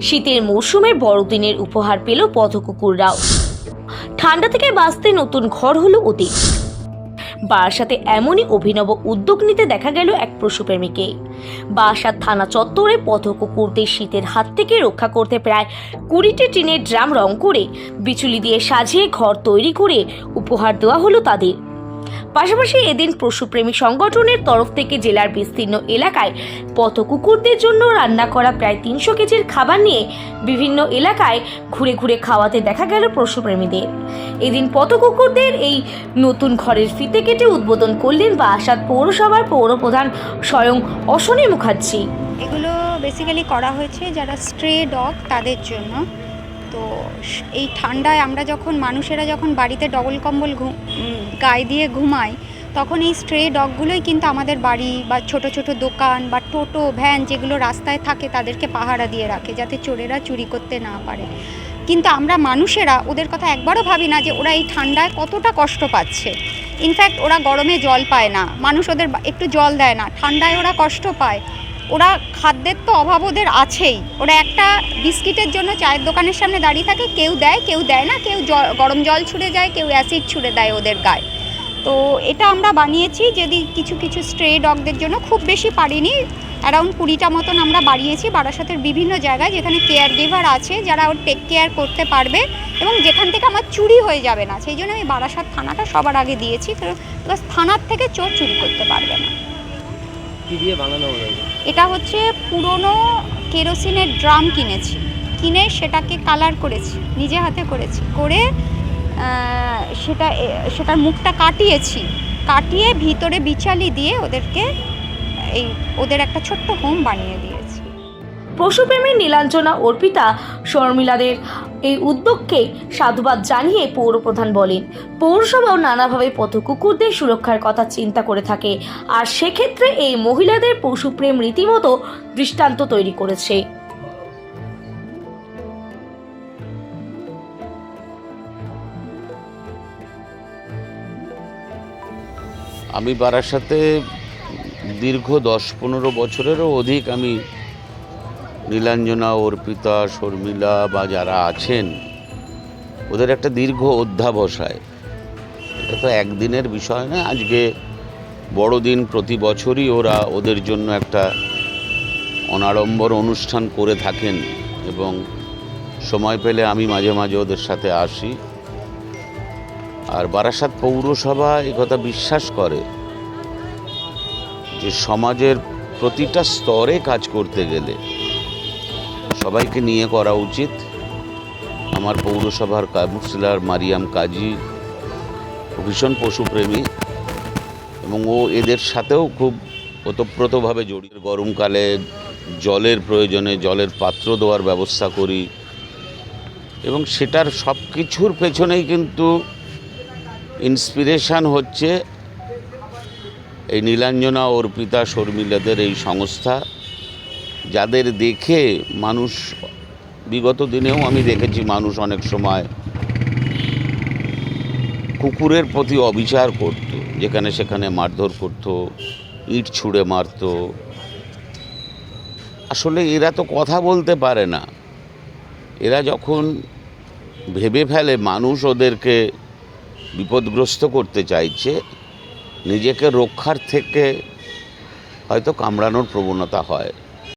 শীতের মৌসুমের বড়দিনের উপহার পেল পথকুকুররাও। ঠান্ডা থেকে বাঁচতে নতুন ঘর হলো অতীত। বারাসাতে এমনই অভিনব উদ্যোগ নিতে দেখা গেল এক পশুপ্রেমীকে। বারাসাত থানা চত্বরে পথকুকুরদের শীতের হাত থেকে রক্ষা করতে প্রায় কুড়িটি টিনের ড্রাম রং করে, বিচুলি দিয়ে সাজিয়ে ঘর তৈরি করে উপহার দেওয়া হলো তাদের। পাশাপাশি এদিন পশুপ্রেমী সংগঠনের তরফ থেকে জেলার বিস্তীর্ণ এলাকায় পথ কুকুরদের জন্য রান্না করা প্রায় তিনশো কেজির খাবার নিয়ে বিভিন্ন এলাকায় ঘুরে ঘুরে খাওয়াতে দেখা গেল পশুপ্রেমীদের। এদিন পথ কুকুরদের এই নতুন ঘরের ফিতে কেটে উদ্বোধন করলেন বারাসাত পৌরসভার পৌরপ্রধান স্বয়ং অশনী মুখার্জি। এগুলো বেসিক্যালি করা হয়েছে যারা স্ট্রে ডগ তাদের জন্য। তো এই ঠান্ডায় আমরা যখন, মানুষেরা যখন বাড়িতে ডবল কম্বল গায়ে দিয়ে ঘুমাই তখন এই স্ট্রে ডগগুলোই কিন্তু আমাদের বাড়ি বা ছোট ছোট দোকান বা টোটো, ভ্যান যেগুলো রাস্তায় থাকে তাদেরকে পাহারা দিয়ে রাখে যাতে চোরেরা চুরি করতে না পারে। কিন্তু আমরা মানুষেরা ওদের কথা একবারও ভাবি না যে ওরা এই ঠান্ডায় কতটা কষ্ট পাচ্ছে। ইনফ্যাক্ট ওরা গরমে জল পায় না। মানুষ ওদের একটু জল দেয় না। ঠান্ডায় ওরা কষ্ট পায়। ওরা খাদ্যের তো অভাব ওদের আছেই। ওরা একটা বিস্কিটের জন্য চায়ের দোকানের সামনে দাঁড়িয়ে থাকে, কেউ দেয় কেউ দেয় না, কেউ গরম জল ছুঁড়ে যায়, কেউ অ্যাসিড ছুঁড়ে দেয় ওদের গায়ে। তো এটা আমরা বানিয়েছি, যদি কিছু কিছু স্ট্রে ডগদের জন্য খুব বেশি পারিনি। অ্যারাউন্ড কুড়িটা মতন আমরা বাড়িয়েছি বারাসাতের বিভিন্ন জায়গায়, যেখানে কেয়ার গিভার আছে, যারা ওর টেক কেয়ার করতে পারবে এবং যেখান থেকে আমার চুরি হয়ে যাবে না। সেই জন্য আমি বারাসাত থানাটা সবার আগে দিয়েছি প্লাস থানার থেকে চোর চুরি করতে পারবে না। কি দিয়ে বানানো হয়েছে এটা হচ্ছে পুরনো কেরোসিনের ড্রাম কিনেছি। কিনে সেটাকে কালার করেছি নিজে হাতে করেছি। করে সেটা সেটার মুখটা কাটিয়েছি। কাটিয়ে ভিতরে বিচালি দিয়ে ওদেরকে এই ওদের একটা ছোট্ট হোম বানিয়ে দিয়েছি। পশুপ্রেমী নীলাঞ্জনা অর্পিতা শর্মিলাদের এই উদ্যোগকে সাধুবাদ জানিয়ে পৌরপ্রধান বলেন, পৌরসভাও নানাভাবে পথ কুকুরদের সুরক্ষার কথা চিন্তা করে থাকে। আর সেক্ষেত্রে এই মহিলাদের পশুপ্রেম রীতিমতো দৃষ্টান্ত তৈরি করেছে। আমি বারাসাতে দীর্ঘ দশ পনেরো বছরেরও অধিক আমি নীলাঞ্জনা, অর্পিতা, শর্মিলা বা যারা আছেন, ওদের একটা দীর্ঘ অধ্যাবসায়। এটা তো একদিনের বিষয় না, আজকে বড়দিন প্রতি বছরই ওরা ওদের জন্য একটা অনাড়ম্বর অনুষ্ঠান করে থাকেন এবং সময় পেলে আমি মাঝে মাঝে ওদের সাথে আসি। আর বারাসাত পৌরসভা কথা বিশ্বাস করে যে সমাজের প্রতিটা স্তরে কাজ করতে গেলে সবাইকে নিয়ে করা উচিত। আমার পৌরসভার কাউন্সিলর মারিয়াম কাজী ভীষণ পশুপ্রেমী এবং ও এদের সাথেও খুব ওতপ্রোতভাবে জড়িত গরমকালে জলের প্রয়োজনে জলের পাত্র দেওয়ার ব্যবস্থা করি এবং সেটার সব কিছুর পেছনেই কিন্তু ইন্সপিরেশান হচ্ছে এই নীলাঞ্জনা অর্পিতা শর্মিলাদের এই সংস্থা। যাদের দেখে মানুষ, বিগত দিনেও আমি দেখেছি মানুষ অনেক সময় কুকুরের প্রতি অবিচার করত, যেখানে সেখানে মারধর করত, ইট ছুঁড়ে মারত। আসলে এরা তো কথা বলতে পারে না। এরা যখন ভেবে ফেলে মানুষ ওদেরকে বিপদগ্রস্ত করতে চাইছে, নিজেকে রক্ষার থেকে হয়তো কামড়ানোর প্রবণতা হয়।